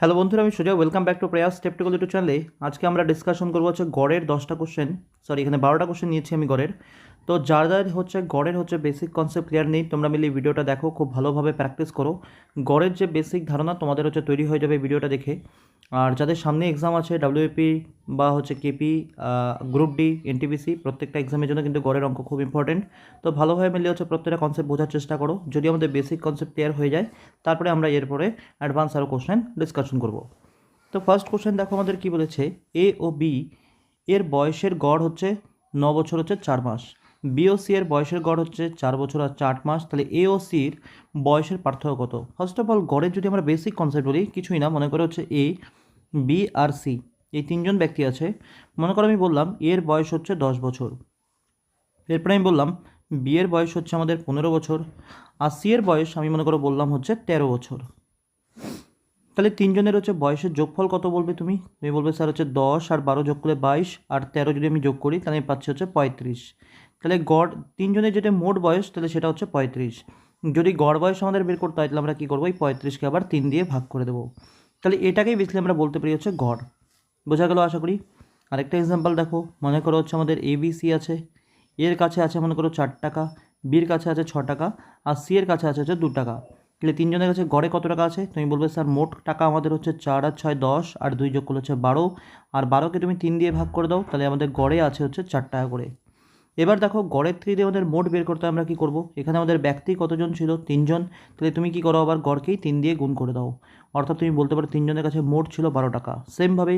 Hello বন্ধুরা, আমি সোজা welcome back to prayer step টুকল YouTube চ্যানেলে আজকে আমরা ডিসকাশন করব হচ্ছে গড়ের দশটা কোশ্চেন সরি এখানে বারোটা কোশ্চেন নিয়েছি আমি গড়ের। তো যার যার হচ্ছে গড়ের হচ্ছে বেসিক কনসেপ্ট ক্লিয়ার নেই, তোমরা মিলে ভিডিওটা দেখো, খুব ভালোভাবে প্র্যাকটিস করো। গড়ের যে বেসিক ধারণা তোমাদের হচ্ছে তৈরি হয়ে যাবে ভিডিওটা দেখে। আর যাদের সামনে এক্সাম আছে ডাব্লিউপি বা হচ্ছে কেপি গ্রুপ ডি এনটিপিসি প্রত্যেকটা এক্সামের জন্য কিন্তু গড়ের অঙ্ক খুব ইম্পর্টেন্ট তো ভালোভাবে মিলে হচ্ছে প্রত্যেকটা কনসেপ্ট বোঝার চেষ্টা করো। যদি আমাদের বেসিক কনসেপ্ট ক্লিয়ার হয়ে যায়, তারপরে আমরা এরপরে অ্যাডভান্স আরও কোশ্চেন ডিসকাশন করব। তো ফার্স্ট কোশ্চেন দেখো আমাদের কি বলেছে? এ ও বি এর বয়সের গড় হচ্ছে ন বছর হচ্ছে চার মাস। বি ও সি এর বয়সের গড় হচ্ছে চার বছর আর চার মাস, তাহলে এ ও সির বয়সের পার্থক্য কত? ফার্স্ট অফ অল গড়ের যদি আমরা বেসিক কনসেপ্ট বলি, কিছুই না, মনে করো হচ্ছে এ বি আর সি এই তিনজন ব্যক্তি আছে। মনে করো আমি বললাম এর বয়স হচ্ছে দশ বছর। এরপরে আমি বললাম বি এর বয়স হচ্ছে আমাদের পনেরো বছর, আর সি এর বয়স আমি মনে করো বললাম হচ্ছে তেরো বছর। তাহলে তিনজনের হচ্ছে বয়সের যোগফল কত বলবে তুমি? তুমি বলবে স্যার হচ্ছে দশ আর বারো যোগ করলে বাইশ, আর তেরো যদি আমি যোগ করি, তাহলে আমি পাচ্ছি হচ্ছে পঁয়ত্রিশ। তাহলে গড়, তিনজনের যেটা মোট বয়স, তাহলে সেটা হচ্ছে পঁয়ত্রিশ। যদি গড় বয়স আমাদের বের করতে হয়, তাহলে আমরা কী করব? এই পঁয়ত্রিশকে আবার তিন দিয়ে ভাগ করে দেবো। তাহলে এটাকেই বেশি আমরা বলতে পারি হচ্ছে গড়। বোঝা গেল আশা করি? আরেকটা এক্সাম্পল দেখো, মনে করো হচ্ছে আমাদের এবিসি আছে। এর কাছে আছে, মনে করো, চার টাকা বির কাছে আছে ছ টাকা, আর সি এর কাছে আছে হচ্ছে দু টাকা। তাহলে তিনজনের কাছে গড়ে কত টাকা আছে? তুমি বলবে, স্যার, মোট টাকা আমাদের হচ্ছে চার আর ছয় দশ, আর দুই যোগ করলে হচ্ছে বারো। আর বারোকে তুমি তিন দিয়ে ভাগ করে দাও, তাহলে আমাদের গড়ে আছে হচ্ছে চার টাকা করে। এবার দেখো গড়ের থ্রি দিয়ে আমাদের মোট বের করতে আমরা কী করব? এখানে আমাদের ব্যক্তি কতজন ছিল? তিনজন। তাহলে তুমি কী করো? আবার গড়কেই তিন দিয়ে গুণ করে দাও। অর্থাৎ তুমি বলতে পারো তিনজনের কাছে মোট ছিল বারো টাকা। সেমভাবে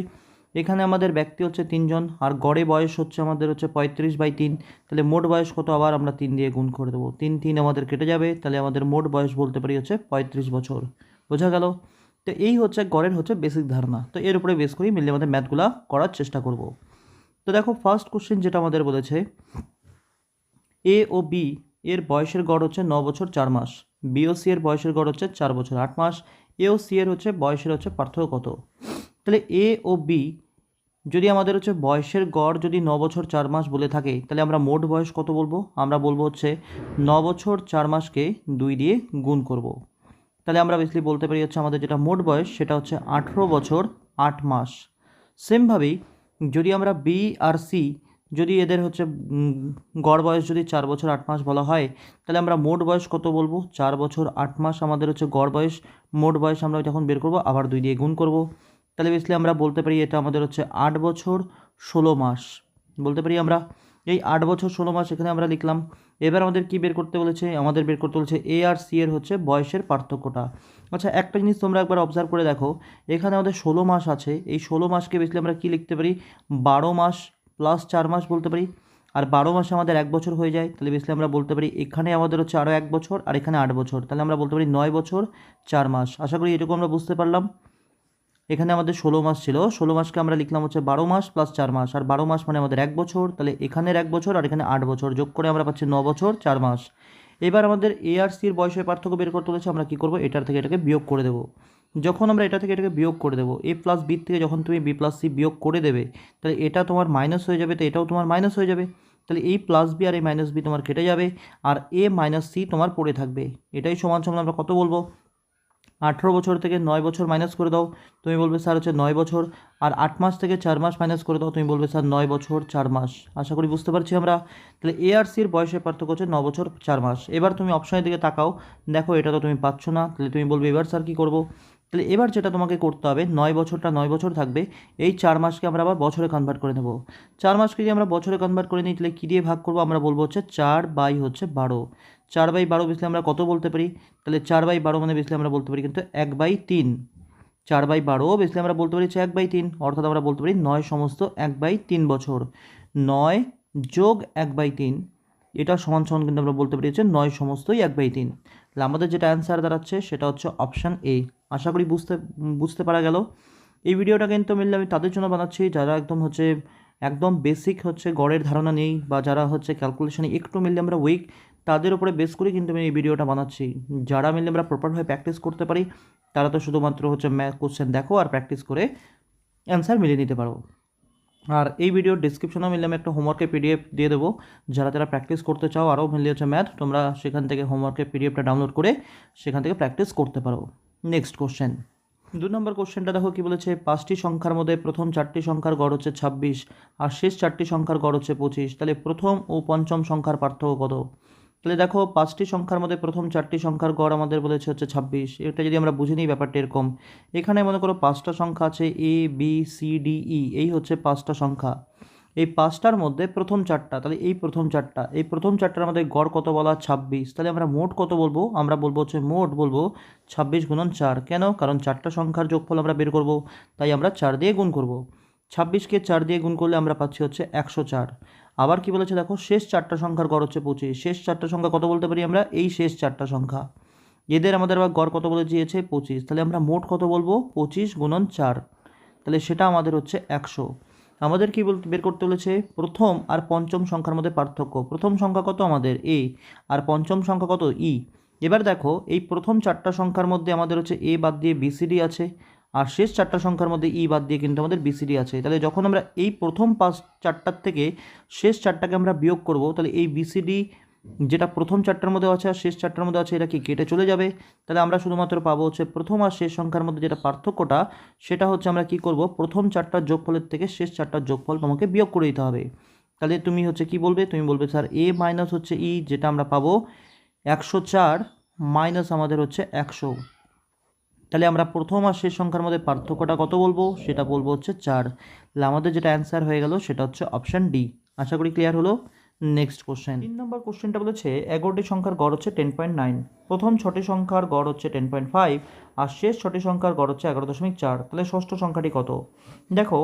এখানে আমাদের ব্যক্তি হচ্ছে তিনজন, আর গড়ে বয়স হচ্ছে আমাদের হচ্ছে পঁয়ত্রিশ বাই তিন। তাহলে মোট বয়স কত? আবার আমরা তিন দিয়ে গুণ করে দেবো। তিন তিন আমাদের কেটে যাবে। তাহলে আমাদের মোট বয়স বলতে পারি হচ্ছে পঁয়ত্রিশ বছর। বোঝা গেল? তো এই হচ্ছে গড়ের হচ্ছে বেসিক ধারণা। তো এর উপরে বেস করেই মিলিয়ে আমাদের ম্যাথগুলো করার চেষ্টা করব। তো দেখো ফার্স্ট কোশ্চেন যেটা আমাদের বলেছে এ ও বি এর বয়সের গড় হচ্ছে ন বছর চার মাস বি ও সি এর বয়সের গড় হচ্ছে চার বছর আট মাস এ ও সি এর হচ্ছে বয়সের হচ্ছে পার্থক্য কত? তাহলে এ ও বি যদি আমাদের হচ্ছে বয়সের গড় যদি ন বছর চার মাস বলে থাকে, তাহলে আমরা মোট বয়স কত বলব? আমরা বলব হচ্ছে ন বছর চার মাসকে দুই দিয়ে গুণ করব। তাহলে আমরা বেসলি বলতে পারি হচ্ছে আমাদের যেটা মোট বয়স সেটা হচ্ছে আঠেরো বছর আট মাস। সেমভাবেই যদি আমরা বি আর সি যদি এদের হচ্ছে গড় বয়স যদি চার বছর আট মাস বলা হয়, তাহলে আমরা মোট বয়স কত বলব? চার বছর আট মাস আমাদের হচ্ছে গড় বয়স, মোট বয়স আমরা যখন বের করব, আবার দুই দিয়ে গুণ করব। তাহলে বেসলি আমরা বলতে পারি এটা আমাদের হচ্ছে আট বছর ষোলো মাস। বলতে পারি আমরা, এই আট বছর ষোলো মাস এখানে আমরা লিখলাম এবার আমাদের কি বের করতে বলেছে? আমাদের বের করতে বলেছে এ আর সি এর হচ্ছে বয়সের পার্থক্যটা। আচ্ছা একটা জিনিস তোমরা একবার অবজার্ভ করে দেখো। এখানে আমাদের ষোলো মাস আছে। এই ষোলো মাসকে বেসলি আমরা কি লিখতে পারি? বারো মাস প্লাস চার মাস বলতে পারি। আর বারো মাসে আমাদের এক বছর হয়ে যায়, তাহলে বেসলি আমরা বলতে পারি এখানে আমাদের হচ্ছে আরও এক বছর আর এখানে আট বছর। তাহলে আমরা বলতে পারি নয় বছর, চার মাস। আশা করি এটুকু আমরা বুঝতে পারলাম। এখানে আমাদের ষোলো মাস ছিল। ষোলো মাসকে আমরা লিখলাম হচ্ছে বারো মাস প্লাস চার মাস। আর বারো মাস মানে আমাদের এক বছর। তাহলে এখানের এক বছর আর এখানে আট বছর। যোগ করে আমরা পাচ্ছি ন বছর, চার মাস। এবার আমাদের এ আর সির বয়সের পার্থক্য বের করতে বলেছে আমরা কী করব? এটার থেকে এটাকে বিয়োগ করে দেবো। যখন আমরা এটা থেকে এটাকে বিয়োগ করে দেবো এ প্লাস বি থেকে যখন তুমি বি প্লাস সি বিয়োগ করে দেবে, তাহলে এটা তোমার মাইনাস হয়ে যাবে, তো এটাও তোমার মাইনাস হয়ে যাবে। তাহলে এই প্লাস বি আর এই মাইনাস বি তোমার কেটে যাবে, আর এ মাইনাস সি তোমার পড়ে থাকবে। এটাই সমান সমান আমরা কত বলব? আঠেরো বছর থেকে নয় বছর মাইনাস করে দাও। তুমি বলবে, স্যার, হচ্ছে নয় বছর। আর আট মাস থেকে চার মাস মাইনাস করে দাও। তুমি বলবে, স্যার, নয় বছর, চার মাস। আশা করি বুঝতে পারছি আমরা। তাহলে এ আর সির বয়সের পার্থক্য হচ্ছে ন বছর, চার মাস। এবার তুমি অপশনের দিকে তাকাও। দেখো, এটা তো তুমি পাচ্ছ না। তাহলে তুমি বলবে, এবার স্যার কী করব? তাহলে এবার যেটা তোমাকে করতে হবে, নয় বছরটা নয় বছর থাকবে। এই চার মাসকে আমরা আবার বছরে কনভার্ট করে নেব। চার মাসকে যদি আমরা বছরে কনভার্ট করে নিই, তাহলে কী দিয়ে ভাগ করব? আমরা বলব হচ্ছে চার বাই হচ্ছে বারো। চার বাই বারো বেসলে আমরা কত বলতে পারি? তাহলে চার বাই বারো মানে বেসলে আমরা বলতে পারি কিন্তু এক বাই তিন। চার বাই বারো বেসলে আমরা বলতে পারি হচ্ছে এক বাই তিন, অর্থাৎ আমরা বলতে পারি নয় সমস্ত এক বাই তিন বছর। নয় যোগ এক বাই তিন, এটা সমান সমান কিন্তু আমরা বলতে পারি হচ্ছে নয় সমস্তই এক বাই তিন। তাহলে আমাদের যেটা অ্যান্সার দাঁড়াচ্ছে সেটা হচ্ছে অপশান এ আশা করি বুঝতে বুঝতে পারা গেল। এই ভিডিওটা কিন্তু মিললে আমি তাদের জন্য বানাচ্ছি, যারা একদম হচ্ছে, একদম বেসিক হচ্ছে গড়ের ধারণা নেই বা যারা হচ্ছে ক্যালকুলেশনে একটু মিললে আমরা উইক তাদের উপরে বেস করে কিন্তু আমি এই ভিডিওটা বানাচ্ছি। যারা মিললে আমরা প্রপারভাবে প্র্যাকটিস করতে পারি, তারা তো শুধুমাত্র হচ্ছে ম্যাথ কোশ্চেন দেখো আর প্র্যাকটিস করে অ্যান্সার মিলিয়ে নিতে পারো। আর এই ভিডিওর ডিসক্রিপশনেও মিললে আমি একটা হোমওয়ার্কের পিডিএফ দিয়ে দেবো। যারা যারা প্র্যাকটিস করতে চাও আরও মিলিয়ে হচ্ছে ম্যাথ তোমরা সেখান থেকে হোমওয়ার্কের পিডিএফটা ডাউনলোড করে সেখান থেকে প্র্যাকটিস করতে পারো। নেক্সট কোশ্চেন দু নম্বর কোশ্চেনটা দেখো কি বলেছে, পাঁচটি সংখ্যার মধ্যে প্রথম চারটি সংখ্যার গড় হচ্ছে ছাব্বিশ, আর শেষ চারটি সংখ্যার গড় হচ্ছে পঁচিশ। তাহলে প্রথম ও পঞ্চম সংখ্যার পার্থক্য কত? তাহলে দেখো পাঁচটি সংখ্যার মধ্যে প্রথম চারটি সংখ্যার গড় আমাদের বলেছে হচ্ছে ছাব্বিশ। এটা যদি আমরা বুঝে নিই ব্যাপারটা এরকম, এখানে মনে করো পাঁচটা সংখ্যা আছে A B C D E এই হচ্ছে পাঁচটা সংখ্যা। এই পাঁচটার মধ্যে প্রথম চারটা, তাহলে এই প্রথম চারটা, এই প্রথম চারটার আমাদের গড় কত বলা ছাব্বিশ। তাহলে আমরা মোট কত বলব? আমরা বলব হচ্ছে মোট বলব ছাব্বিশ গুণন চার। কেন? কারণ চারটা সংখ্যার যোগফল আমরা বের করব, তাই আমরা চার দিয়ে গুণ করব। ছাব্বিশকে চার দিয়ে গুণ করলে আমরা পাচ্ছি হচ্ছে একশো চার। আবার কি বলেছে দেখো, শেষ চারটা সংখ্যার গড় হচ্ছে পঁচিশ। শেষ চারটা সংখ্যা কত বলতে পারি আমরা? এই শেষ চারটা সংখ্যা। এদের আমাদের আবার গড় কত বলে দিয়েছে? পঁচিশ। তাহলে আমরা মোট কত বলব? পঁচিশ গুণন চার। তাহলে সেটা আমাদের হচ্ছে একশো। আমাদের কি বলতে, বের করতে বলেছে? প্রথম আর পঞ্চম সংখ্যার মধ্যে পার্থক্য। প্রথম সংখ্যা কত আমাদের? এ। আর পঞ্চম সংখ্যা কত? ই। এবার দেখো, এই প্রথম চারটা সংখ্যার মধ্যে আমাদের হচ্ছে এ বাদ দিয়ে বিসিডি আছে। আর শেষ চারটা সংখ্যার মধ্যে ই বাদ দিয়ে কিন্তু আমাদের বিসিডি আছে। তাহলে যখন আমরা এই প্রথম পাঁচ চারটার থেকে শেষ চারটাকে আমরা বিয়োগ করব, তাহলে এই বিসিডি যেটা প্রথম চারটার মধ্যে আছে আর শেষ চারটার মধ্যে আছে, এটা কি কেটে চলে যাবে? তাহলে আমরা শুধুমাত্র পাবো হচ্ছে প্রথম আর শেষ সংখ্যার মধ্যে যেটা পার্থক্যটা, সেটা হচ্ছে আমরা কি করব? প্রথম চারটার যোগফলের থেকে শেষ চারটার যোগফল তোমাকে বিয়োগ করে দিতে হবে। তাহলে তুমি হচ্ছে কি বলবে? তুমি বলবে, স্যার এ মাইনাস হচ্ছে ই যেটা আমরা পাবো একশো চার মাইনাস আমাদের হচ্ছে একশো। তাহলে আমরা প্রথম আর শেষ সংখ্যার মধ্যে পার্থক্যটা কত বলব? সেটা বলব হচ্ছে চার। তাহলে আমাদের যেটা অ্যান্সার হয়ে গেল সেটা হচ্ছে অপশান ডি আশা করি ক্লিয়ার হলো? নেক্সট কোশ্চেন তিন নম্বর কোশ্চেনটা বলেছে, এগারোটি সংখ্যার গড় হচ্ছে টেন পয়েন্ট নাইন প্রথম ছটি সংখ্যার গড় হচ্ছে টেন পয়েন্ট ফাইভ আর শেষ ছটি সংখ্যার গড় হচ্ছে এগারো দশমিক চার। তাহলে ষষ্ঠ সংখ্যাটি কত? দেখো,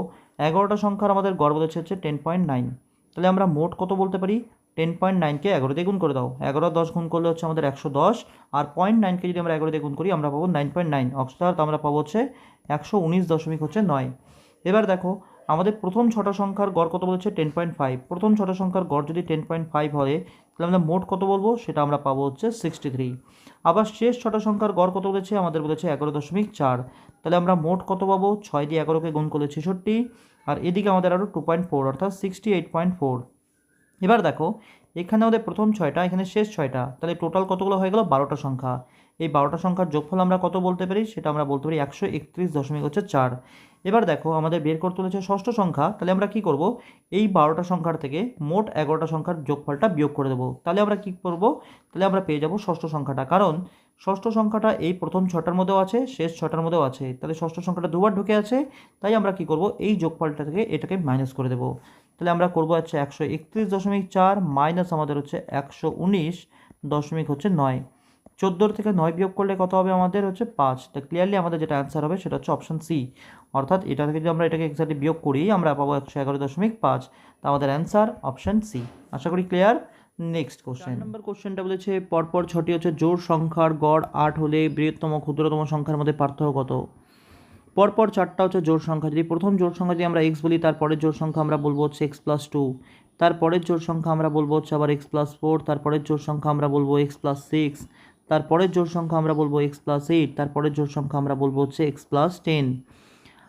এগারোটা সংখ্যার আমাদের গড় বলেছে হচ্ছে টেন পয়েন্ট নাইন তাহলে আমরা মোট কত বলতে পারি? টেন পয়েন্ট নাইনকে এগারো দিয়ে গুণ করে দাও। এগারো দশ গুণ করলে হচ্ছে আমাদের একশো দশ, আর পয়েন্ট নাইনকে যদি আমরা এগারো দিয়ে গুণ করি, আমরা পাবো নাইন পয়েন্ট নাইন অর্থাৎ আমরা পাবো হচ্ছে একশো উনিশ দশমিক হচ্ছে নয়। এবার দেখো, আমাদের প্রথম ছটা সংখ্যার গড় কত বলেছে? টেন পয়েন্ট ফাইভ প্রথম ছটা সংখ্যার গড় যদি টেন পয়েন্ট ফাইভ হয়, তাহলে আমরা মোট কত বলব? সেটা আমরা পাবো হচ্ছে সিক্সটি থ্রি আবার শেষ ছটা সংখ্যার গড় কত বলেছে? আমাদের বলেছে এগারো দশমিক চার। তাহলে আমরা মোট কত পাবো? ছয় দিয়ে এগারোকে গুণ করলে ছেষট্টি, আর এদিকে আমাদের আরও টু পয়েন্ট ফোর অর্থাৎ সিক্সটি এইট পয়েন্ট ফোর এবার দেখো, এখানে আমাদের প্রথম ছয়টা, এখানে শেষ ছয়টা। তাহলে টোটাল কতগুলো হয়ে গেল? বারোটা সংখ্যা। এই বারোটা সংখ্যার যোগফল আমরা কত বলতে পারি? সেটা আমরা বলতে পারি একশো একত্রিশ দশমিক হচ্ছে চার। এবার দেখো, আমাদের বের করতে হচ্ছে ষষ্ঠ সংখ্যা। তাহলে আমরা কি করব? এই বারোটা সংখ্যার থেকে মোট এগারোটা সংখ্যার যোগফলটা বিয়োগ করে দেবো। তাহলে আমরা কি করব? তাহলে আমরা পেয়ে যাব ষষ্ঠ সংখ্যাটা। কারণ ষষ্ঠ সংখ্যাটা এই প্রথম ছটার মধ্যেও আছে, শেষ ছটার মধ্যেও আছে। তাহলে ষষ্ঠ সংখ্যাটা দুবার ঢুকে আছে, তাই আমরা কি করব? এই যোগফলটা থেকে এটাকে মাইনাস করে দেবো। তাহলে আমরা করব হচ্ছে একশো একত্রিশ দশমিক চার মাইনাস আমাদের হচ্ছে একশো উনিশ দশমিক হচ্ছে নয়। চোদ্দোর থেকে নয় বিয়োগ করলে কত হবে আমাদের? হচ্ছে পাঁচ। তো ক্লিয়ারলি আমাদের যেটা অ্যান্সার হবে সেটা হচ্ছে অপশান সি অর্থাৎ এটা থেকে যদি আমরা এটাকে এক্সাক্টলি বিয়োগ করি, আমরা পাবো একশো এগারো দশমিক পাঁচ। তা আমাদের অ্যান্সার অপশান সি আশা করি ক্লিয়ার নেক্সট কোশ্চেন নম্বর কোশ্চেনটা বলেছে পরপর ছটি হচ্ছে জোড় সংখ্যার গড় আট হলে বৃহত্তম ক্ষুদ্রতম সংখ্যার মধ্যে পার্থক্য কত? পরপর চারটা হচ্ছে জোর সংখ্যা যদি প্রথম জোড় সংখ্যা যদি আমরা এক্স বলি তারপরের জোড় সংখ্যা আমরা বলব হচ্ছে এক্স প্লাস টু তারপরের জোর সংখ্যা আমরা বলব হচ্ছে আবার এক্স প্লাস ফোর তারপরের জোর সংখ্যা আমরা বলব এক্স প্লাস সিক্স তারপরের জোর সংখ্যা আমরা বলব এক্স প্লাস এইট তারপরের জোড় সংখ্যা আমরা বলব হচ্ছে এক্স প্লাস টেন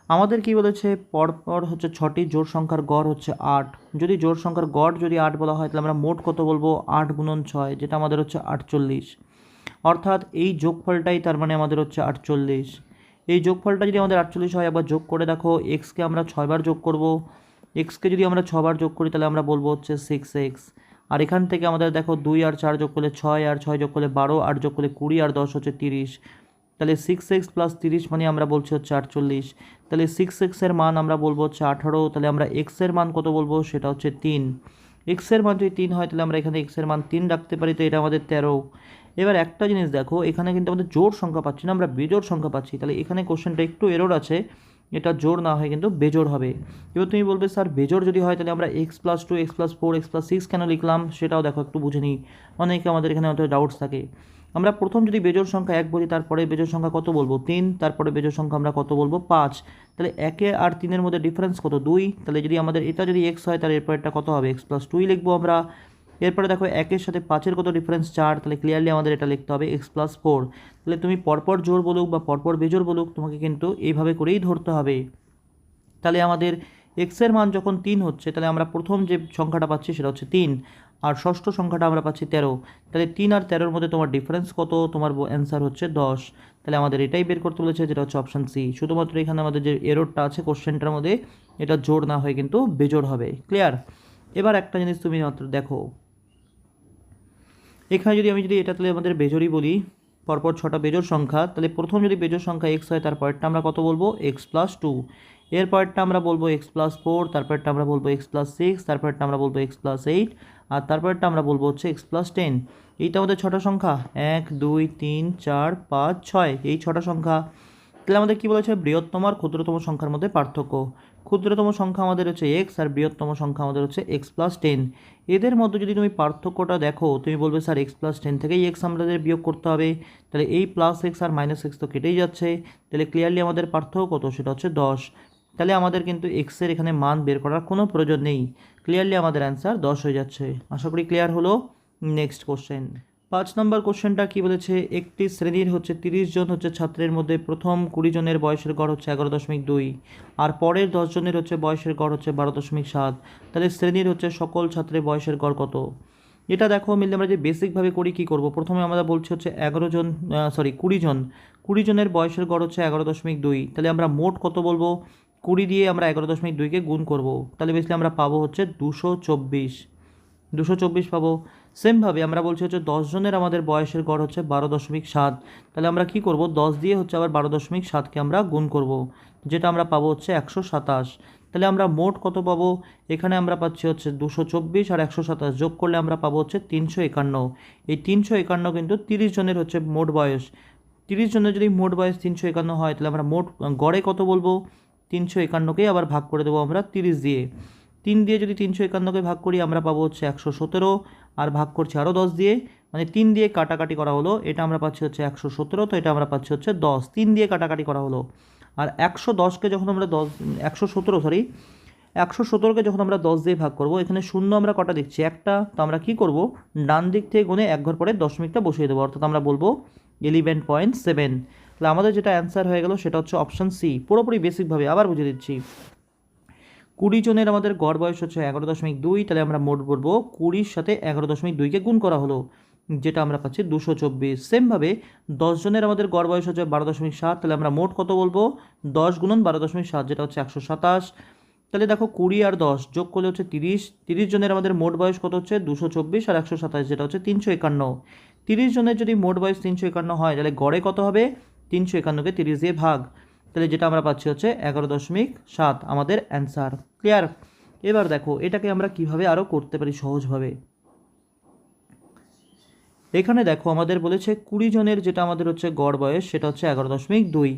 আমাদের কি বলেছে? পরপর হচ্ছে ছটি জোড় সংখ্যার গড় হচ্ছে আট। যদি জোড় সংখ্যার গড় যদি আট বলা হয়, তাহলে আমরা মোট কত বলব? আট গুণন ছয়, যেটা আমাদের হচ্ছে আটচল্লিশ। অর্থাৎ এই যোগফলটাই তার মানে আমাদের হচ্ছে আটচল্লিশ। এই যোগফলটা যদি আমাদের আটচল্লিশ হয়, একবার যোগ করে দেখো এক্সকে আমরা ছয়বার যোগ করব। এক্সকে যদি আমরা ছবার যোগ করি, তাহলে আমরা বলব হচ্ছে সিক্স এক্স আর এখান থেকে আমাদের দেখো দুই আর চার যোগ করলে ছয়, আর ছয় যোগ করলে বারো, আর যোগ করলে কুড়ি, আর দশ হচ্ছে তিরিশ। তাহলে সিক্স এক্স প্লাস তিরিশ মানে আমরা বলছি হচ্ছে আটচল্লিশ। তাহলে সিক্স এক্সের মান আমরা বলব হচ্ছে আঠারো, তাহলে আমরা এক্সের মান কত বলব? সেটা হচ্ছে তিন। এক্সের মান যদি তিন হয়, তাহলে আমরা এখানে এক্সের মান তিন রাখতে পারি, তো এটা আমাদের তেরো। এবার একটা জিনিস দেখো, এখানে কিন্তু আমাদের জোর সংখ্যা পাচ্ছি না, আমরা বেজোড় সংখ্যা পাচ্ছি। তাহলে এখানে কোশ্চেনটা একটু এরর আছে, এটা জোর না হয় কিন্তু বেজোর হবে। এবার তুমি বলবে, স্যার বেজোর যদি হয়, তাহলে আমরা x plus two x plus four x plus six কেন লিখলাম? সেটাও দেখো, একটু বুঝে নিই। অনেকে আমাদের এখানে হয়তো ডাউটস থাকে। আমরা প্রথম যদি বেজোড় সংখ্যা এক বলি, তারপরে বেজোড় সংখ্যা কত বলব? তিন, তারপরে বেজোড় সংখ্যা আমরা কত বলব? পাঁচ। তাহলে একে আর তিনের মধ্যে ডিফারেন্স কত? দুই। তাহলে যদি আমাদের এটা যদি এক্স হয়, তাহলে এরপরটা কত হবে? এক্স প্লাস টুই লিখব আমরা। এরপরে দেখো একের সাথে পাঁচের কত ডিফারেন্স চার। তাহলে ক্লিয়ারলি আমাদের এটা লিখতে হবে এক্স প্লাস ফোর তাহলে তুমি পরপর জোর বলুক বা পরপর বেজোর বলুক, তোমাকে কিন্তু এইভাবে করেই ধরতে হবে। তাহলে আমাদের এক্সের মান যখন তিন হচ্ছে, তাহলে আমরা প্রথম যে সংখ্যাটা পাচ্ছি সেটা হচ্ছে তিন। আর ষষ্ঠ সংখ্যাটা আমরা পাচ্ছি তেরো। তাহলে তিন আর তেরোর মধ্যে তোমার ডিফারেন্স কত? তোমার অ্যান্সার হচ্ছে দশ। তাহলে আমাদের এটাই বের করতে বলেছে, যেটা হচ্ছে অপশান সি শুধুমাত্র এখানে আমাদের যে এরোরটা আছে কোশ্চেনটার মধ্যে, এটা জোর না হয়ে কিন্তু বেজোড় হবে। ক্লিয়ার এবার একটা জিনিস তুমি মাত্র দেখো। এখানে যদি আমি যদি এটা তাহলে আমাদের বেজোরই বলি, পরপর ছটা বেজোর সংখ্যা, তাহলে প্রথম যদি বেজোর সংখ্যা এক্স হয় তার পরেরটা আমরা কত বলব? এক্স প্লাস টু এর পরেরটা আমরা বলব এক্স প্লাস ফোর তারপরটা আমরা বলব এক্স প্লাস সিক্স তারপরটা আমরা বলব এক্স প্লাস এইট আর তারপরটা আমরা বলব হচ্ছে এক্স প্লাস টেন এইটা আমাদের ছটা সংখ্যা। এক, দুই, তিন, চার, পাঁচ, ছয়। এই ছটা সংখ্যা। তাহলে আমাদের কী বলেছে? বৃহত্তম আর ক্ষুদ্রতম সংখ্যার মধ্যে পার্থক্য। ক্ষুদ্রতম সংখ্যা আমাদের হচ্ছে এক্স আর বৃহত্তম সংখ্যা আমাদের হচ্ছে এক্স প্লাস টেন এদের মধ্যে যদি তুমি পার্থক্যটা দেখো, তুমি বলবে, স্যার এক্স প্লাস টেন থেকেই এক্স আমাদের বিয়োগ করতে হবে। তাহলে এই প্লাস এক্স আর মাইনাস এক্স তো কেটেই যাচ্ছে। তাহলে ক্লিয়ারলি আমাদের পার্থক্য কত? সেটা হচ্ছে দশ। তাহলে আমাদের কিন্তু এক্সের এখানে মান বের করার কোনো প্রয়োজন নেই। ক্লিয়ারলি আমাদের অ্যান্সার দশ হয়ে যাচ্ছে। আশা করি ক্লিয়ার হলো। নেক্সট কোশ্চেন পাঁচ নম্বর কোশ্চেনটা কি বলেছে? একটি শ্রেণির হচ্ছে তিরিশ জন হচ্ছে ছাত্রের মধ্যে প্রথম কুড়ি জনের বয়সের গড় হচ্ছে এগারো দশমিক দুই। আর পরের দশ জনের হচ্ছে বয়সের গড় হচ্ছে বারো দশমিক সাত। তাহলে শ্রেণির হচ্ছে সকল ছাত্রের বয়সের গড় কত? এটা দেখো, মিললে আমরা যে বেসিকভাবে করি কী করব? প্রথমে আমরা বলছি হচ্ছে এগারো জন সরি কুড়ি জন। কুড়ি জনের বয়সের গড় হচ্ছে এগারো দশমিক দুই। তাহলে আমরা মোট কত বলব? কুড়ি দিয়ে আমরা এগারো দশমিক দুইকে গুণ করব। তাহলে বেসলি আমরা পাবো হচ্ছে দুশো চব্বিশ। দুশো চব্বিশ পাবো। সেমভাবে আমরা বলছি হচ্ছে দশ জনের আমাদের বয়সের গড় হচ্ছে বারো দশমিক সাত। তাহলে আমরা কি করব? দশ দিয়ে হচ্ছে আবার বারো দশমিক সাতকে আমরা গুণ করব, যেটা আমরা পাবো হচ্ছে একশো সাতাশ। তাহলে আমরা মোট কত পাবো? এখানে আমরা পাচ্ছি হচ্ছে দুশো চব্বিশ আর একশো সাতাশ যোগ করলে আমরা পাবো হচ্ছে তিনশো একান্ন। এই তিনশো একান্ন কিন্তু তিরিশ জনের হচ্ছে মোট বয়স। তিরিশ জনের যদি মোট বয়স তিনশো একান্ন হয়, তাহলে আমরা মোট গড়ে কত বলব? তিনশো একান্নকেই আবার ভাগ করে দেবো আমরা তিরিশ দিয়ে। তিন দিয়ে যদি তিনশো একান্নকে ভাগ করি, আমরা পাবো হচ্ছে একশো সতেরো, আর ভাগ করছি আরও দশ দিয়ে। মানে তিন দিয়ে কাটাকাটি করা হলো, এটা আমরা পাচ্ছি হচ্ছে একশো সতেরো, তো এটা আমরা পাচ্ছি হচ্ছে দশ। তিন দিয়ে কাটাকাটি করা হলো। আর একশো দশকে যখন আমরা দশ, একশো সতেরো সরি একশো সতেরোকে যখন আমরা দশ দিয়ে ভাগ করব, এখানে শূন্য আমরা কটা দেখছি? একটা, তো আমরা কী করব? ডান দিক থেকে গুনে এক ঘর পরে দশমিকটা বসিয়ে দেবো, অর্থাৎ আমরা বলব ইলেভেন পয়েন্ট সেভেন তাহলে আমাদের যেটা অ্যান্সার হয়ে গেল সেটা হচ্ছে অপশান সি পুরোপুরি বেসিকভাবে আবার বুঝে দিচ্ছি। কুড়ি জনের আমাদের গড় বয়স হচ্ছে এগারো দশমিক দুই, তাহলে আমরা মোট বলব কুড়ির সাথে এগারো দশমিক দুইকে গুণ করা হলো, যেটা আমরা পাচ্ছি দুশো চব্বিশ। সেমভাবে জনের আমাদের গড় বয়স হচ্ছে বারো দশমিক সাত, তাহলে আমরা মোট কত বলব? দশ গুণন বারো দশমিক সাত, যেটা হচ্ছে একশো সাতাশ। তাহলে দেখো কুড়ি আর দশ যোগ করলে হচ্ছে তিরিশ। তিরিশ জনের আমাদের মোট বয়স কত হচ্ছে? দুশো চব্বিশ আর একশো সাতাশ, যেটা হচ্ছে তিনশো একান্ন। তিরিশ জনের যদি মোট বয়স তিনশো একান্ন হয়, তাহলে গড়ে কত হবে? তিনশো একান্নকে তিরিশ দিয়ে ভাগ। তাহলে যেটা আমরা পাচ্ছি হচ্ছে এগারো দশমিক সাত, আমাদের অ্যান্সার ক্লিয়ার এবার দেখো, এটাকে আমরা কীভাবে আরও করতে পারি সহজভাবে? এখানে দেখো, আমাদের বলেছে কুড়ি জনের যেটা আমাদের হচ্ছে গড় বয়স, সেটা হচ্ছে এগারো দশমিক দুই।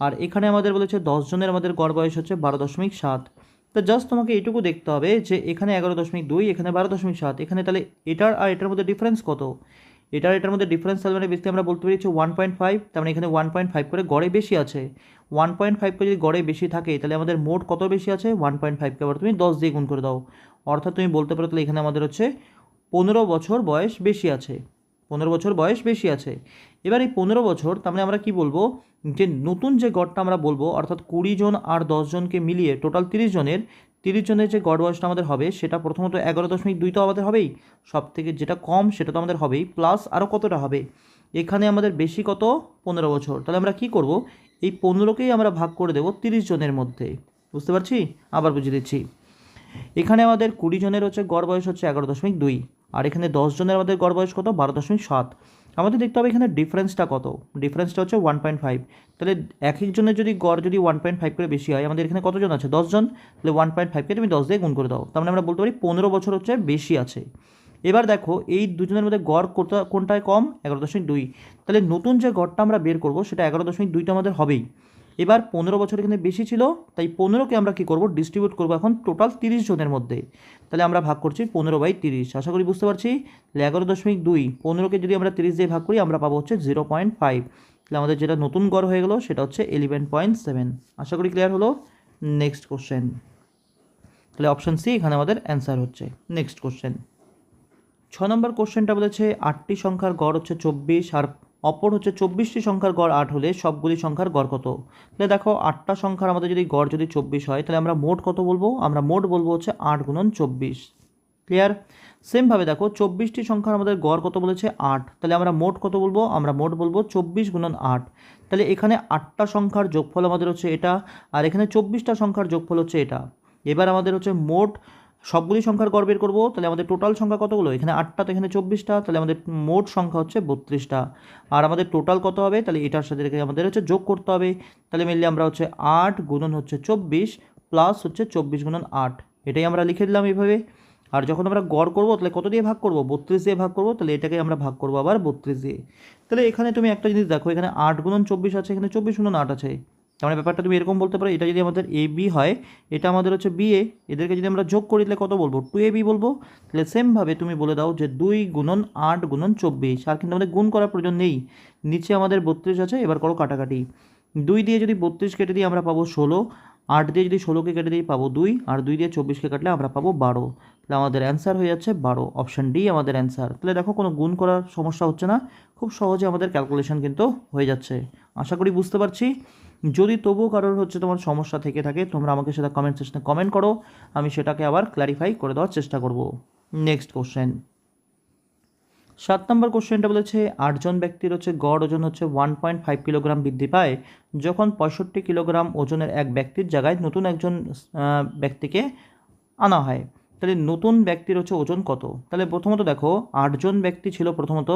আর এখানে আমাদের বলেছে দশ জনের আমাদের গড় বয়স হচ্ছে বারো দশমিক সাত। তো জাস্ট তোমাকে এটুকু দেখতে হবে যে এখানে এগারো দশমিক দুই, এখানে বারো দশমিক সাত, এখানে তাহলে এটার আর এটার মধ্যে ডিফারেন্স কত? এটার এটার মধ্যে ডিফারেন্স তাহলে মানে বেশি আমরা বলতে পারি হচ্ছে ওয়ান পয়েন্ট ফাইভ তার মানে এখানে ওয়ান পয়েন্ট ফাইভ করে গড়ে বেশি আছে। ওয়ান পয়েন্ট ফাইভ করে যদি গড়ে বেশি থাকে, তাহলে আমাদের মোট কত বেশি আছে? ওয়ান পয়েন্ট ফাইভকে আবার তুমি দশ দিয়ে গুণ করে দাও। অর্থাৎ তুমি বলতে পারো তাহলে এখানে আমাদের হচ্ছে পনেরো বছর বয়স বেশি আছে। পনেরো বছর বয়স বেশি আছে। এবার এই পনেরো বছর, তার মানে আমরা কি বলব? যে নতুন যে গড়টা আমরা বলব, অর্থাৎ কুড়ি জন আর দশ জনকে মিলিয়ে টোটাল তিরিশ জনের তিরিশ জনের যে গড় বয়সটা আমাদের হবে, সেটা প্রথমত এগারো দশমিক দুই তো আমাদের হবেই। সব থেকে যেটা কম সেটা তো আমাদের হবেই প্লাস আরও কতটা হবে? এখানে আমাদের বেশি কত? পনেরো বছর। তাহলে আমরা কি করব? এই পনেরোকেই আমরা ভাগ করে দেবো তিরিশ জনের মধ্যে। বুঝতে পারছি? আবার বুঝিয়ে দিচ্ছি। এখানে আমাদের কুড়ি জনের হচ্ছে গড় বয়স হচ্ছে এগারো দশমিক দুই, আর এখানে দশ জনের আমাদের গড় বয়স কত? বারো দশমিক সাত। আমাদের দেখতে হবে এখানে ডিফারেন্সটা কত? ডিফারেন্সটা হচ্ছে ওয়ান পয়েন্ট ফাইভ তাহলে এক একজনের যদি গড় যদি ওয়ান পয়েন্ট ফাইভ করে বেশি হয়, আমাদের এখানে কতজন আছে? দশজন তাহলে ওয়ান পয়েন্ট ফাইভকে তুমি দশ দিয়ে গুণ করে দাও। তার মানে আমরা বলতে পারি পনেরো বছর হচ্ছে বেশি আছে। এবার দেখো, এই দুজনের মধ্যে গড় কোথা, কোনটায় কম? এগারো দশমিক দুই। তাহলে নতুন যে গড়টা আমরা বের করব, সেটা এগারো দশমিক দুইটা আমাদের হবেই। এবার পনেরো বছর এখানে বেশি ছিল, তাই পনেরোকে আমরা কী করব? ডিস্ট্রিবিউট করব এখন টোটাল তিরিশ জনের মধ্যে। তাহলে আমরা ভাগ করছি পনেরো বাই তিরিশ। আশা করি বুঝতে পারছি? তাহলে এগারো দশমিক দুই। পনেরোকে যদি আমরা তিরিশ দিয়ে ভাগ করি, আমরা পাবো হচ্ছে জিরো পয়েন্ট ফাইভ তাহলে আমাদের যেটা নতুন গড় হয়ে গেলো, সেটা হচ্ছে ইলেভেন পয়েন্ট সেভেন আশা করি ক্লিয়ার হলো? নেক্সট কোশ্চেন তাহলে অপশান সি এখানে আমাদের অ্যান্সার হচ্ছে। নেক্সট কোশ্চেন ছ নম্বর কোশ্চেনটা বলেছে, আটটি সংখ্যার গড় হচ্ছে চব্বিশ আর অপর হচ্ছে চব্বিশটি সংখ্যার গড় আট হলে সবগুলি সংখ্যার গড় কত? তাহলে দেখো, আটটা সংখ্যার আমাদের যদি গড় যদি চব্বিশ হয়, তাহলে আমরা মোট কত বলব? আমরা মোট বলব হচ্ছে আট গুণন চব্বিশ। ক্লিয়ার সেমভাবে দেখো, চব্বিশটি সংখ্যার আমাদের গড় কত বলেছে? আট। তাহলে আমরা মোট কত বলব? আমরা মোট বলব চব্বিশ গুণন আট। তাহলে এখানে আটটা সংখ্যার যোগফল আমাদের হচ্ছে এটা, আর এখানে চব্বিশটা সংখ্যার যোগফল হচ্ছে এটা। এবার আমাদের হচ্ছে মোট সবগুলি সংখ্যার গড় বের করব, তাহলে আমাদের টোটাল সংখ্যা কতগুলো? এখানে আটটা, তো এখানে চব্বিশটা, তাহলে আমাদের মোট সংখ্যা হচ্ছে বত্রিশটা। আর আমাদের টোটাল কত হবে? তাহলে এটার সাথে আমাদের হচ্ছে যোগ করতে হবে। তাহলে মেনলি আমরা হচ্ছে আট গুণন হচ্ছে চব্বিশ প্লাস হচ্ছে চব্বিশ গুণন আট। এটাই আমরা লিখে দিলাম এইভাবে। আর যখন আমরা গড় করব, তাহলে কত দিয়ে ভাগ করব? বত্রিশ দিয়ে ভাগ করব, তাহলে এটাকে আমরা ভাগ করব আবার বত্রিশ দিয়ে। তাহলে এখানে তুমি একটা জিনিস দেখো, এখানে আট গুণন চব্বিশ আছে, এখানে চব্বিশ গুণন আট আছে। তার মানে ব্যাপারটা তুমি এরকম বলতে পারো, এটা যদি আমাদের এ বি হয়, এটা আমাদের হচ্ছে বি এ এদেরকে যদি আমরা যোগ করি, তাহলে কত বলব? টু এ বি বলব? তাহলে সেমভাবে তুমি বলে দাও যে দুই গুণন আট গুণন চব্বিশ, আর কিন্তু আমাদের গুণ করার প্রয়োজন নেই। নিচে আমাদের বত্রিশ আছে, এবার করো কাটাকাটি। দুই দিয়ে যদি বত্রিশ কেটে দিই, আমরা পাবো ষোলো। আট দিয়ে যদি ষোলোকে কেটে দিই, পাবো দুই। আর দুই দিয়ে চব্বিশকে কাটলে আমরা পাবো বারো। তাহলে আমাদের অ্যান্সার হয়ে যাচ্ছে বারো। অপশান ডি আমাদের অ্যান্সার তাহলে দেখো, কোনো গুণ করার সমস্যা হচ্ছে না। খুব সহজে আমাদের ক্যালকুলেশন কিন্তু হয়ে যাচ্ছে। আশা করি বুঝতে পারছি। যদি তবুও কারোর হচ্ছে তোমার সমস্যা থেকে থাকে, তোমরা আমাকে সেটা কমেন্ট সেকশনে কমেন্ট করো। আমি সেটাকে আবার ক্ল্যারিফাই করে দেওয়ার চেষ্টা করব। নেক্সট কোশ্চেন সাত নম্বর কোশ্চেনটা বলেছে, আটজন ব্যক্তির হচ্ছে গড় ওজন হচ্ছে ওয়ান পয়েন্ট ফাইভ কিলোগ্রাম বৃদ্ধি পায়। যখন পঁয়ষট্টি কিলোগ্রাম ওজনের এক ব্যক্তির জায়গায় নতুন একজন ব্যক্তিকে আনা হয় তাহলে নতুন ব্যক্তির হচ্ছে ওজন কত? তাহলে প্রথমত দেখো, আটজন ব্যক্তি ছিল প্রথমত।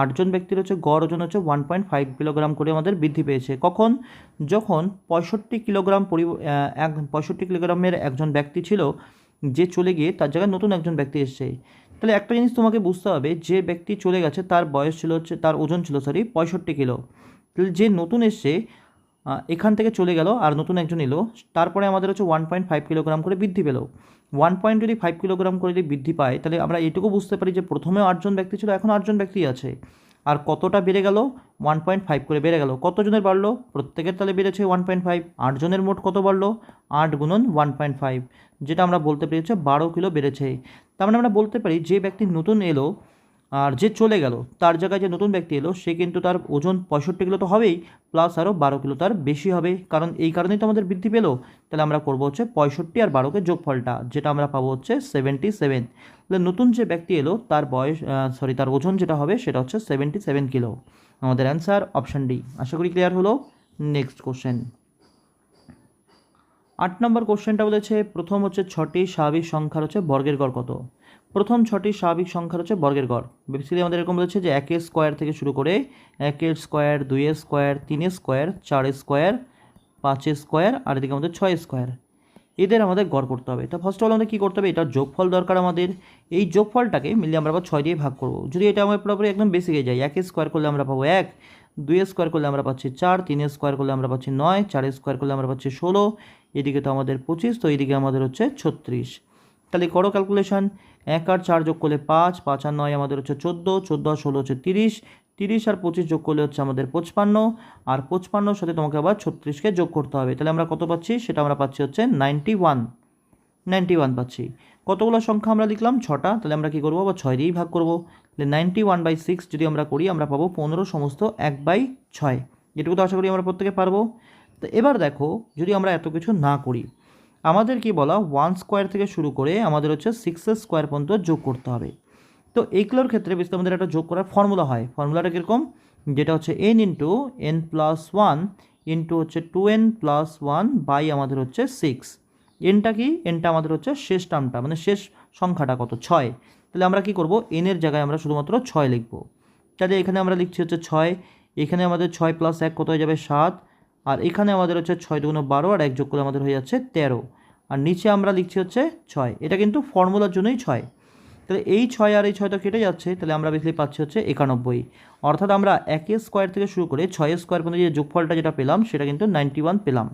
আটজন ব্যক্তির হচ্ছে গড় ওজন হচ্ছে ওয়ান পয়েন্ট ফাইভ কিলোগ্রাম করে আমাদের বৃদ্ধি পেয়েছে। কখন? যখন পঁয়ষট্টি কিলোগ্রাম পরি এক পঁয়ষট্টি কিলোগ্রামের একজন ব্যক্তি ছিল, যে চলে গিয়ে তার জায়গায় নতুন একজন ব্যক্তি এসছে। তাহলে একটা জিনিস তোমাকে বুঝতে হবে, যে ব্যক্তি চলে গেছে তার বয়স ছিল হচ্ছে, তার ওজন ছিল সরি পঁয়ষট্টি কিলো তাহলে যে নতুন এসছে এখান থেকে চলে গেল আর নতুন একজন এলো, তারপরে আমাদের হচ্ছে ওয়ান পয়েন্ট ফাইভ কিলোগ্রাম করে বৃদ্ধি পেল। ওয়ান পয়েন্ট যদি ফাইভ কিলোগ্রাম করে যদি বৃদ্ধি পায়, তাহলে আমরা এটুকু বুঝতে পারি যে প্রথমে আটজন ব্যক্তি ছিল, এখন আটজন ব্যক্তি আছে। আর কতটা বেড়ে গেল? ওয়ান পয়েন্ট ফাইভ করে বেড়ে গেল। কতজনের বাড়লো? প্রত্যেকের তাহলে বেড়েছে ওয়ান পয়েন্ট ফাইভ আটজনের মোট কত বাড়লো? আট গুণন ওয়ান পয়েন্ট ফাইভ যেটা আমরা বলতে পেরেছি বারো কিলো বেড়েছে। তার মানে আমরা বলতে পারি যে ব্যক্তি নতুন এলো আর যে চলে গেল, তার জায়গায় যে নতুন ব্যক্তি এলো, সে কিন্তু তার ওজন পঁয়ষট্টি কিলো তো হবেই প্লাস আরও বারো কিলো তার বেশি হবে। কারণ এই কারণেই তো আমাদের বৃদ্ধি পেল। তাহলে আমরা করব হচ্ছে পঁয়ষট্টি আর বারোকে যোগফলটা, যেটা আমরা পাবো হচ্ছে সেভেন্টি সেভেন তাহলে নতুন যে ব্যক্তি এলো, তার বয়স সরি তার ওজন যেটা হবে, সেটা হচ্ছে সেভেন্টি সেভেন কিলো। আমাদের অ্যান্সার অপশান ডি আশা করি ক্লিয়ার হলো। নেক্সট কোশ্চেন আট নম্বর কোশ্চেনটা বলেছে, প্রথম হচ্ছে ছটি স্বাভাবিক সংখ্যার হচ্ছে বর্গের গড় কত? প্রথম ছটি স্বাভাবিক সংখ্যা হচ্ছে বর্গের গড়। বেসিক্যালি আমাদের এরকম বলেছে যে একের স্কোয়ার থেকে শুরু করে একের স্কোয়ার দুইয়ের স্কোয়ার তিনের স্কোয়ার চারের স্কোয়ার পাঁচের স্কোয়ার আর এদিকে আমাদের ছয় স্কোয়ার এদের আমাদের গড় করতে হবে। তা ফার্স্ট অল আমাদের কী করতে হবে? এটার যোগফল দরকার আমাদের। এই যোগফলটাকে মিলিয়ে আমরা আবার ছয় দিয়ে ভাগ করব। যদি এটা আমার পুরোপুরি একদম বেসিকে যায় একের স্কোয়ার করলে আমরা পাবো এক দুইয়ের স্কোয়ার করলে আমরা পাচ্ছি চার তিনের স্কোয়ার করলে আমরা পাচ্ছি নয় চারের স্কোয়ার করলে আমরা পাচ্ছি ষোলো, এদিকে তো আমাদের পঁচিশ, তো এদিকে আমাদের হচ্ছে ছত্রিশ। তাহলে করো ক্যালকুলেশন এক আর চার যোগ করলে পাঁচ পাঁচ আর নয় আমাদের হচ্ছে চোদ্দ চোদ্দ আর ষোলো হচ্ছে তিরিশ তিরিশ আর পঁচিশ যোগ করলে হচ্ছে আমাদের পঁচপান্ন, আর পঁচপান্নর সাথে তোমাকে আবার ছত্রিশকে যোগ করতে হবে। তাহলে আমরা কত পাচ্ছি? সেটা আমরা পাচ্ছি হচ্ছে নাইনটি ওয়ান নাইনটি ওয়ান পাচ্ছি। কতগুলো সংখ্যা আমরা লিখলাম? ছটা। তাহলে আমরা কী করব? আবার ছয় দিয়েই ভাগ করব। তাহলে নাইনটি ওয়ান বাই সিক্স যদি আমরা করি, আমরা পাবো পনেরো সমস্ত এক বাই ছয়। যেটুকু তো আশা করি আমরা প্রত্যেকে পারব। তো এবার দেখো, যদি আমরা এত কিছু না করি আমাদের কি বলা ওয়ান স্কোয়ার থেকে শুরু করে আমাদের হচ্ছে সিক্সের স্কোয়ার পর্যন্ত যোগ করতে হবে। তো এইগুলোর ক্ষেত্রে বেশি আমাদের একটা যোগ করার ফর্মুলা হয়। ফর্মুলাটা কীরকম? যেটা হচ্ছে n into n plus one into হচ্ছে two n plus one by আমাদের হচ্ছে সিক্স এনটা কি? এনটা আমাদের হচ্ছে শেষ টার্মটা মানে শেষ সংখ্যাটা কত? ছয়। তাহলে আমরা কি করব? এনের জায়গায় আমরা শুধুমাত্র ছয় লিখব। তাহলে এখানে আমরা লিখছি হচ্ছে ছয়। এখানে আমাদের ছয় প্লাস এক কত হয়ে যাবে? সাত। আর এখানে আমাদের হচ্ছে ছয় দুগুণ বারো আর এক যোগ করলে আমাদের হয়ে যাচ্ছে তেরো। আর নিচে আমরা লিখছি হচ্ছে ছয়। এটা কিন্তু ফর্মুলার জন্যই ছয়। তাহলে এই ছয় আর এই ছয় তো কেটে যাচ্ছে, তাহলে আমরা বেসিক্যালি পাচ্ছি হচ্ছে একানব্বই। অর্থাৎ আমরা একের স্কোয়ার থেকে শুরু করে ছয়ের স্কোয়ার পর্যন্ত যে যোগফলটা যেটা পেলাম, সেটা কিন্তু নাইনটি ওয়ান পেলাম।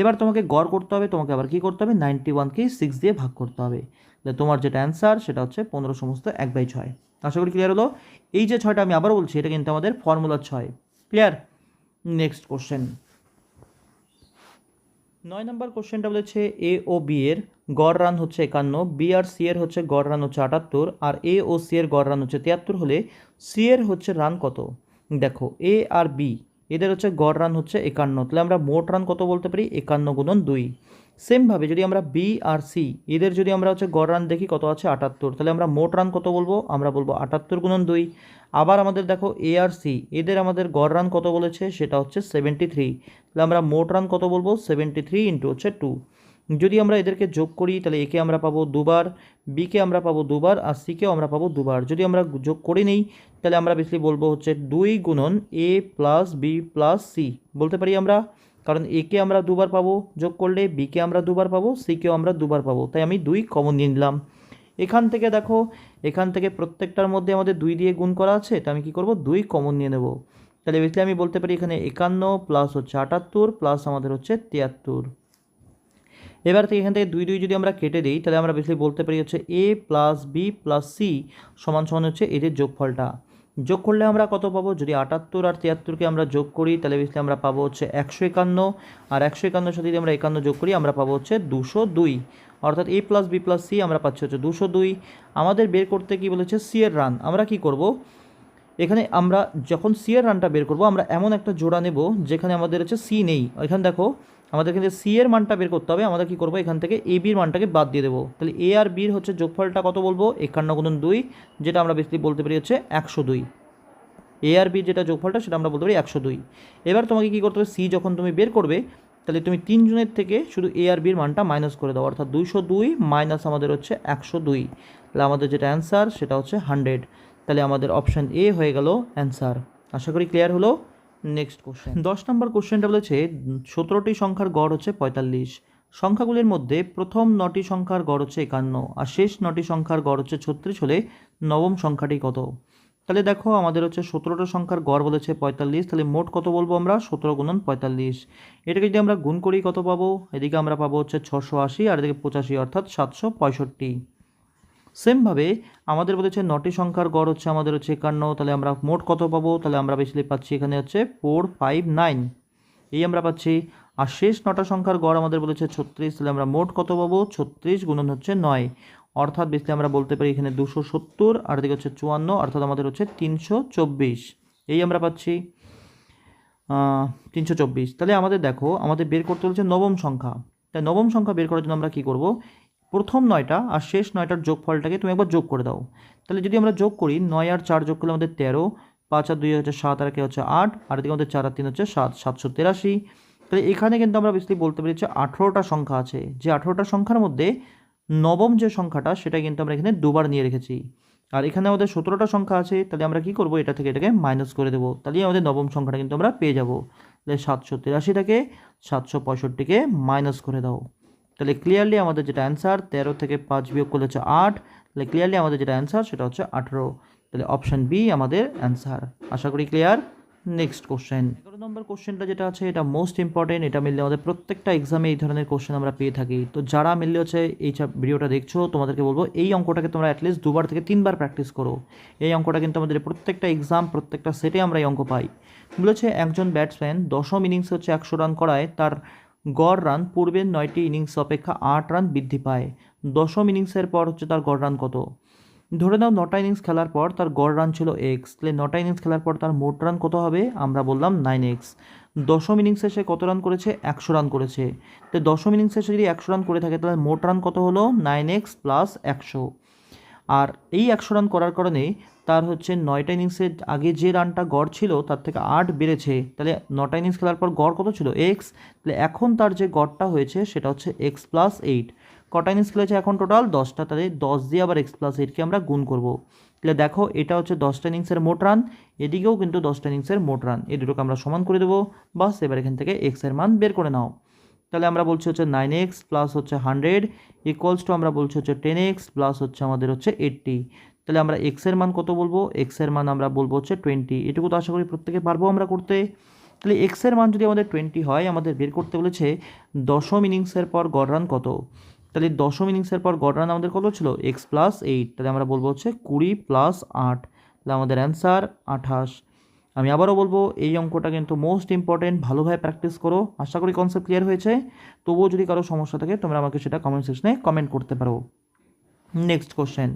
এবার তোমাকে গড় করতে হবে, তোমাকে আবার কী করতে হবে? নাইনটি ওয়ানকে সিক্স দিয়ে ভাগ করতে হবে। তোমার যেটা অ্যান্সার সেটা হচ্ছে পনেরো সমস্ত এক বাই ছয়। আশা করি ক্লিয়ার হলো? এই যে ছয়টা আমি আবার বলছি, এটা কিন্তু আমাদের ফর্মুলার ছয়। ক্লিয়ার নেক্সট কোশ্চেন নয় নম্বর কোশ্চেনটা বলেছে এ ও বি এর গড় রান হচ্ছে একান্ন বি আর সি এর হচ্ছে গড় রান হচ্ছে আটাত্তর, আর এ ও সি এর গড় রান হচ্ছে তিয়াত্তর হলে সি এর হচ্ছে রান কত? দেখো এ আর বি এদের হচ্ছে গড় রান হচ্ছে একান্ন, তাহলে আমরা মোট রান কত বলতে পারি? একান্ন গুণন দুই। সেমভাবে যদি আমরা বি আর সি এদের যদি আমরা হচ্ছে গড় রান দেখি কত আছে? আটাত্তর। তাহলে আমরা মোট রান কত বলব? আমরা বলব আটাত্তর গুণন দুই। আবার আমাদের দেখো এ আর সি এদের আমাদের গড় রান কত বলেছে? সেটা হচ্ছে সেভেন্টি থ্রি তাহলে আমরা মোট রান কত বলব? সেভেন্টি থ্রি ইন্টু হচ্ছে টু যদি আমরা এদেরকে যোগ করি, তাহলে একে আমরা পাবো দুবার বিকে আমরা পাবো দুবার, আর সিকেও আমরা পাবো দুবার। যদি আমরা যোগ করে নিই, তাহলে আমরা বেশি বলব হচ্ছে দুই গুণন A plus B plus C বলতে পারি আমরা? কারণ একে আমরা দুবার পাবো যোগ করলে বিকে আমরা দুবার পাবো সিকেও আমরা দুবার পাবো। তাই আমি দুই কমন নিয়ে নিলাম। এখান থেকে দেখো, এখান থেকে প্রত্যেকটার মধ্যে আমাদের দুই দিয়ে গুণ করা আছে, তো আমি কী করব? দুই কমন নিয়ে নেব। তাহলে বেশি আমি বলতে পারি এখানে একান্ন প্লাস হচ্ছে আটাত্তর প্লাস আমাদের হচ্ছে তিয়াত্তর। এবার থেকে এখান থেকে দুই দুই যদি আমরা কেটে দিই, তাহলে আমরা বেশি বলতে পারি হচ্ছে A plus B plus C সমান সমান হচ্ছে এদের যোগফলটা। যোগ করলে আমরা কত পাবো? যদি আটাত্তর আর তিয়াত্তরকে আমরা যোগ করি, তাহলে বেশি আমরা পাবো হচ্ছে একশো একান্ন। আর একশো একান্নর সাথে যদি আমরা একান্ন যোগ করি, আমরা পাবো হচ্ছে দুশো দুই। অর্থাৎ A plus B plus C আমরা পাচ্ছি হচ্ছে দুশো দুই। আমাদের বের করতে কি বলেছে? সি এর রান আমরা কি করব? এখানে আমরা যখন সি এর রানটা বের করব, আমরা এমন একটা জোড়া নেব যেখানে আমাদের হচ্ছে সি নেই। এখানে দেখো আমাদের এখানে সি এর মানটা বের করতে হবে, আমাদের কী করব? এখান থেকে এ বির মানটাকে বাদ দিয়ে দেবো। তাহলে এ আর বির হচ্ছে যোগফলটা কত বলব? একান্ন গুণন দুই, যেটা আমরা বেশি বলতে পারি হচ্ছে একশো দুই। এ আর বি যেটা যোগফলটা, সেটা আমরা বলতে পারি একশো দুই। এবার তোমাকে কী করতে হবে? সি যখন তুমি বের করবে, তাহলে তুমি তিনজনের থেকে শুধু এ আর বির মানটা মাইনাস করে দাও, অর্থাৎ দুইশো দুই মাইনাস আমাদের হচ্ছে একশো দুই। তাহলে আমাদের যেটা অ্যান্সার সেটা হচ্ছে হান্ড্রেড তাহলে আমাদের অপশান এ হয়ে গেল অ্যান্সার আশা করি ক্লিয়ার হলো? নেক্সট কোশ্চেন দশ নম্বর কোশ্চেনটা বলেছে, সতেরোটি সংখ্যার গড় হচ্ছে পঁয়তাল্লিশ। সংখ্যাগুলির মধ্যে প্রথম নটি সংখ্যার গড় হচ্ছে একান্ন, আর শেষ নটি সংখ্যার গড় হচ্ছে ছত্রিশ হলে নবম সংখ্যাটি কত? তাহলে দেখো, আমাদের হচ্ছে সতেরোটা সংখ্যার গড় বলেছে পঁয়তাল্লিশ, তাহলে মোট কত বলব আমরা? সতেরো গুণন পঁয়তাল্লিশ। এটাকে যদি আমরা গুণ করি কত পাবো? এদিকে আমরা পাবো হচ্ছে ছশো আশি, আর এদিকে পঁচাশি, অর্থাৎ সাতশো পঁয়ষট্টি। সেমভাবে আমাদের বলেছে নটি সংখ্যার গড় হচ্ছে আমাদের হচ্ছে একান্ন, তাহলে আমরা মোট কত পাবো? তাহলে আমরা বেশি পাচ্ছি এখানে হচ্ছে ফোর ফাইভ নাইন এই আমরা পাচ্ছি। আর শেষ নটা সংখ্যার গড় আমাদের বলেছে ছত্রিশ, তাহলে আমরা মোট কত পাবো? ছত্রিশ গুণন হচ্ছে নয়। অর্থাৎ বেশি আমরা বলতে পারি এখানে দুশো সত্তর, আর দিকে হচ্ছে চুয়ান্ন, অর্থাৎ আমাদের হচ্ছে তিনশো চব্বিশ। এই আমরা পাচ্ছি তিনশো চব্বিশ। তাহলে আমাদের দেখো, আমাদের বের করতে বলছে নবম সংখ্যা। তাই নবম সংখ্যা বের করার জন্য আমরা কী করব? প্রথম নয়টা আর শেষ নয়টার যোগফলটাকে তুমি একবার যোগ করে দাও। তাহলে যদি আমরা যোগ করি, নয় আর চার যোগ করলে আমাদের তেরো, পাঁচ আর দুই হচ্ছে সাত আর কে হচ্ছে আট, আর এদিকে আমাদের চার আর তিন হচ্ছে সাত, সাতশো তেরাশি। তাহলে এখানে কিন্তু আমরা বেশি বলতে পারি যে আঠেরোটা সংখ্যা আছে। যে আঠেরোটা সংখ্যার মধ্যে নবম যে সংখ্যাটা, সেটা কিন্তু আমরা এখানে দুবার নিয়ে রেখেছি। আর এখানে আমাদের সতেরোটা সংখ্যা আছে, তাহলে আমরা কী করব? এটা থেকে এটাকে মাইনাস করে দেবো। তাহলেই আমাদের নবম সংখ্যাটা কিন্তু আমরা পেয়ে যাব। তাহলে সাতশো তিরাশিটাকে সাতশো পঁয়ষট্টিকে মাইনাস করে দাও। তাহলে ক্লিয়ারলি আমাদের যেটা অ্যান্সার তেরো থেকে পাঁচ বিয়োগ করলে হচ্ছে আট। তাহলে ক্লিয়ারলি আমাদের যেটা অ্যান্সার সেটা হচ্ছে আঠেরো। তাহলে অপশান বি আমাদের অ্যান্সার আশা করি ক্লিয়ার নেক্সট কোশ্চেন এগারো নম্বর কোশ্চেনটা যেটা আছে, এটা মোস্ট ইম্পর্টেন্ট এটা মিললে আমাদের প্রত্যেকটা এক্সামে এই ধরনের কোশ্চেন আমরা পেয়ে থাকি। তো যারা মিললে হচ্ছে এই ভিডিওটা দেখছ, তোমাদেরকে বলব, এই অঙ্কটাকে তোমরা অ্যাটলিস্ট দুবার থেকে তিনবার প্র্যাকটিস করো। এই অঙ্কটা কিন্তু আমাদের প্রত্যেকটা এক্সাম প্রত্যেকটা সেটে আমরা এই অঙ্ক পাই। বলেছে একজন ব্যাটসম্যান দশম ইনিংসে হচ্ছে একশো রান করায়, তার গড় রান পূর্বের নয়টি ইনিংস অপেক্ষা আট রান বৃদ্ধি পায়। দশম ইনিংসের পর হচ্ছে তার গড় রান কত? ধরে নাও নটা ইনিংস খেলার পর তার গড় রান ছিল এক্স তাহলে নটা ইনিংস খেলার পর তার মোট রান কত হবে? আমরা বললাম নাইন এক্স দশম ইনিংসে সে কত রান করেছে? একশো রান করেছে। তো দশম ইনিংসে সে যদি একশো রান করে থাকে, তাহলে মোট রান কত হলো? নাইন এক্স প্লাস একশো। আর এই একশো রান করার কারণে তার হচ্ছে নয়টা ইনিংসের আগে যে রানটা গড় ছিল, তার থেকে আট বেড়েছে। তাহলে নটা ইনিংস খেলার পর গড় কত ছিল? এক্স তাহলে এখন তার যে গড়টা হয়েছে, সেটা হচ্ছে এক্স প্লাস এইট কটা ইনিংস খেলেছে এখন টোটাল দশটা। তাহলে দশ দিয়ে আবার এক্স প্লাস এইটকে আমরা গুণ করব। তাহলে দেখো, এটা হচ্ছে দশটা ইনিংসের মোট রান এদিকেও কিন্তু দশটা ইনিংসের মোট রান এই দুটোকে আমরা সমান করে দেবো। বাস, এবার এখান থেকে এক্সের মান বের করে নাও। তাহলে আমরা বলছি হচ্ছে নাইন এক্স প্লাস হচ্ছে হান্ড্রেড ইকুয়ালস টু আমরা বলছি হচ্ছে টেন এক্স প্লাস হচ্ছে আমাদের হচ্ছে এইট্টি তাহলে আমরা এক্সের মান কত বলব? এক্সের মান আমরা বলব হচ্ছে টোয়েন্টি এটুকু তো আশা করি প্রত্যেকে পারব আমরা করতে। তাহলে এক্সের মান যদি আমাদের টোয়েন্টি হয়, আমাদের বের করতে বলেছে দশম ইনিংসের পর গড় রান কত? তাহলে দশম ইনিংসের পর গড় রান আমাদের কত ছিল? এক্স প্লাস এইট তাহলে আমরা বলব হচ্ছে কুড়ি প্লাস আট। তাহলে আমাদের অ্যান্সার আঠাশ। আমি আবারও বলব, এই অঙ্কটা কিন্তু মোস্ট ইম্পর্টেন্ট ভালোভাবে প্র্যাকটিস করো। আশা করি কনসেপ্ট ক্লিয়ার হয়েছে। তবুও যদি কারও সমস্যা থাকে, তোমরা আমাকে সেটা কমেন্ট সেকশনে কমেন্ট করতে পারো। নেক্সট কোশ্চেন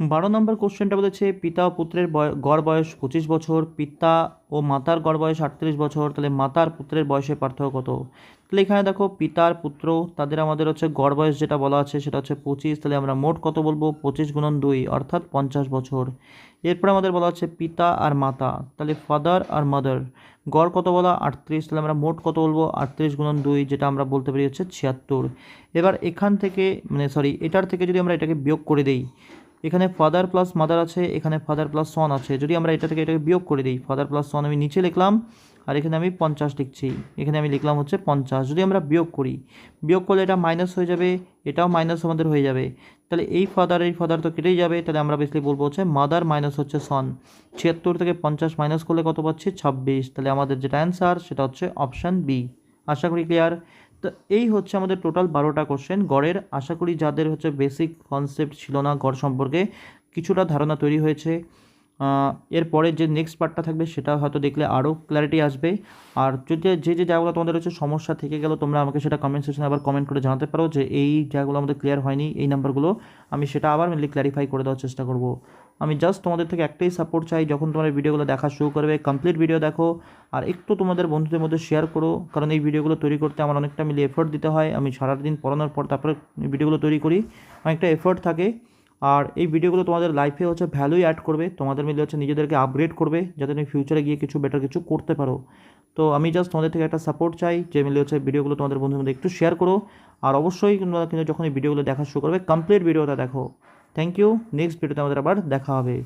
বারো নম্বর কোশ্চেনটা বলেছে, পিতা ও পুত্রের গড় বয়স পঁচিশ বছর, পিতা ও মাতার গড় বয়স আটত্রিশ বছর, তাহলে মাতার পুত্রের বয়সে পার্থক্য কত? তাহলে এখানে দেখো পিতার পুত্র, তাদের আমাদের হচ্ছে গড় বয়স যেটা বলা আছে সেটা হচ্ছে পঁচিশ, তাহলে আমরা মোট কত বলব? পঁচিশ গুণন দুই, অর্থাৎ পঞ্চাশ বছর। এরপরে আমাদের বলা হচ্ছে পিতা আর মাতা, তাহলে ফাদার আর মাদার, গড় কত বলা? আটত্রিশ, তাহলে আমরা মোট কত বলব? আটত্রিশ গুণন দুই, যেটা আমরা বলতে পারি হচ্ছে ছিয়াত্তর। এবার এখান থেকে মানে সরি এটার থেকে যদি আমরা এটাকে বিয়োগ করে দিই এখানে ফাদার প্লাস মাদার আছে, এখানে ফাদার প্লাস সন আছে। যদি আমরা এটা থেকে এটাকে বিয়োগ করে দিই ফাদার প্লাস সন আমি নিচে লিখলাম, আর এখানে আমি পঞ্চাশ লিখছি। এখানে আমি লিখলাম হচ্ছে পঞ্চাশ। যদি আমরা বিয়োগ করি, বিয়োগ করলে এটা মাইনাস হয়ে যাবে, এটাও মাইনাস আমাদের হয়ে যাবে। তাহলে এই ফাদার এই ফাদার তো কেটেই যাবে। তাহলে আমরা বেসিক্যালি বলব হচ্ছে মাদার মাইনাস হচ্ছে সন ছিয়াত্তর থেকে পঞ্চাশ মাইনাস করলে কত পাচ্ছি? ছাব্বিশ। তাহলে আমাদের যেটা অ্যান্সার সেটা হচ্ছে অপশান বি আশা করি ক্লিয়ার তো এই হচ্ছে আমাদের টোটাল বারোটা কোশ্চেন গড়ের, আশা করি যাদের হচ্ছে বেসিক কনসেপ্ট ছিল না গড় সম্পর্কে, কিছুটা ধারণা তৈরি হয়েছে। এরপরে যে নেক্সট পার্টটা থাকবে সেটা হয়তো দেখলে আরও ক্ল্যারিটি আসবে। আর যদি, যে যে জায়গাগুলো তোমাদের হচ্ছে সমস্যা থেকে গেল, তোমরা আমাকে সেটা কমেন্ট সেকশনে আবার কমেন্ট করে জানাতে পারো যে এই জায়গাগুলো আমাদের ক্লিয়ার হয়নি, এই নাম্বারগুলো আমি সেটা আবার মেনলি ক্ল্যারিফাই করে দেওয়ার চেষ্টা করব। আমি জাস্ট তোমাদের থেকে একটাই সাপোর্ট চাই, যখন তোমরা ভিডিওগুলো দেখা শুরু করবে কমপ্লিট ভিডিও দেখো, আর একটু তোমাদের বন্ধুদের মধ্যে শেয়ার করো, কারণ এই ভিডিওগুলো তৈরি করতে আমার অনেকটা মিলে এফোর্ট দিতে হয়, আমি সারাদিন পড়ানোর পর তারপরে ভিডিওগুলো তৈরি করি, অনেকটা এফোর্ট থাকে, আর এই ভিডিওগুলো তোমাদের লাইফে হচ্ছে ভ্যালুই অ্যাড করবে, তোমাদের মিলে হচ্ছে নিজেদেরকে আপগ্রেড করবে, যাতে তুমি ফিউচারে গিয়ে কিছু বেটার কিছু করতে পারো, তো আমি জাস্ট তোমাদের থেকে একটা সাপোর্ট চাই, যে মিলে হচ্ছে ভিডিওগুলো তোমাদের বন্ধুদের মধ্যে একটু শেয়ার করো, আর অবশ্যই কিন্তু যখন এই ভিডিওগুলো দেখা শুরু করবে কমপ্লিট ভিডিওটা দেখো। থ্যাংক ইউ নেক্সট ভিডিওতে আমাদের আবার দেখা হবে